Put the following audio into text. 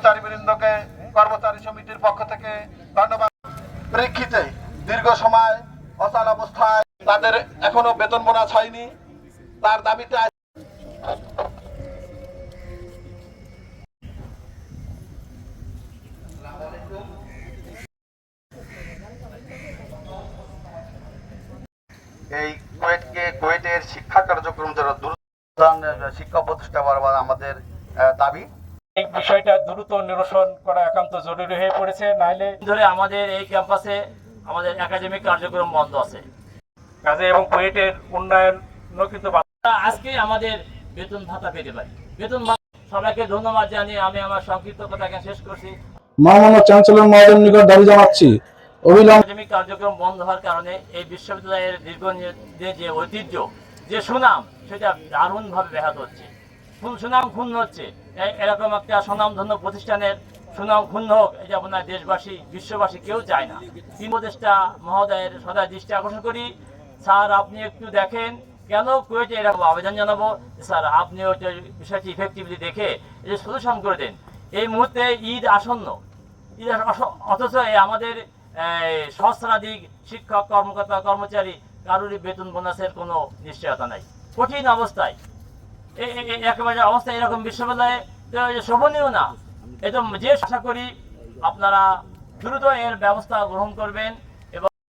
কর্মচারীবৃন্দকে, কর্মচারী সমিতির পক্ষ থেকে ধন্যবাদ। প্রেক্ষিতে দীর্ঘ সময় অচল অবস্থায় তাদের এখনও বেতন বোনাস হয়নি। তার দাবিতে এই কুয়েটকে কুয়েটের শিক্ষা কার্যক্রম যারা দ্রুত শিক্ষা প্রতিষ্ঠা করবার আমাদের দাবি। এই বিষয়টা দ্রুত নিরসন করা একান্ত জরুরি হয়ে পড়েছে। নাইলে ধরে আমাদের এই ক্যাম্পাসে আমাদের একাডেমিক কার্যক্রম বন্ধ আছে। কাজে এবং কুয়েটের উন্নয়ন কিন্তু আজকে আমাদের বেতন ভাতা পেতে পারি। বেতন সবাইকে ধন্যবাদ জানিয়ে আমি আমার সংক্ষিপ্ত কথা শেষ করছি। মহামান্য চ্যান্সেলর মহোদয়ের নিকট দাবি জানাচ্ছি অবিলম্বে কার্যক্রম বন্ধ হওয়ার কারণে এই বিশ্ববিদ্যালয়ের দীর্ঘদিনের যে ঐতিহ্য যে সুনাম সেটা দারুণভাবে ব্যাহত হচ্ছে। ফুল সুনাম ক্ষুণ্ণ হচ্ছে। এরকম একটা সুনামধন্য প্রতিষ্ঠানের সুনাম ক্ষুণ্ণ হোক এটা আপনার দেশবাসী, বিশ্ববাসী কেউ চায় না। তিন মহোদয়ের সদায় দৃষ্টি আকর্ষণ করি। স্যার, আপনি একটু দেখেন কেন কুয়েটে এরকম আবেদন জানাব? স্যার, আপনি ওইটা বিষয়টি ইফেক্টিভলি দেখে এটা সলিউশন করে দেন। এই মুহূর্তে ঈদ আসন্ন। ঈদ অথচ এই আমাদের সহস্রাধিক শিক্ষক, কর্মকর্তা, কর্মচারী, কারোরই বেতন বোনাসের কোনো নিশ্চয়তা নাই। কঠিন অবস্থায়। একেবারে অবস্থা এরকম বিশ্ববিদ্যালয়ে শোভনীয় না। এটা যে আশা করি আপনারা দ্রুত এর ব্যবস্থা গ্রহণ করবেন।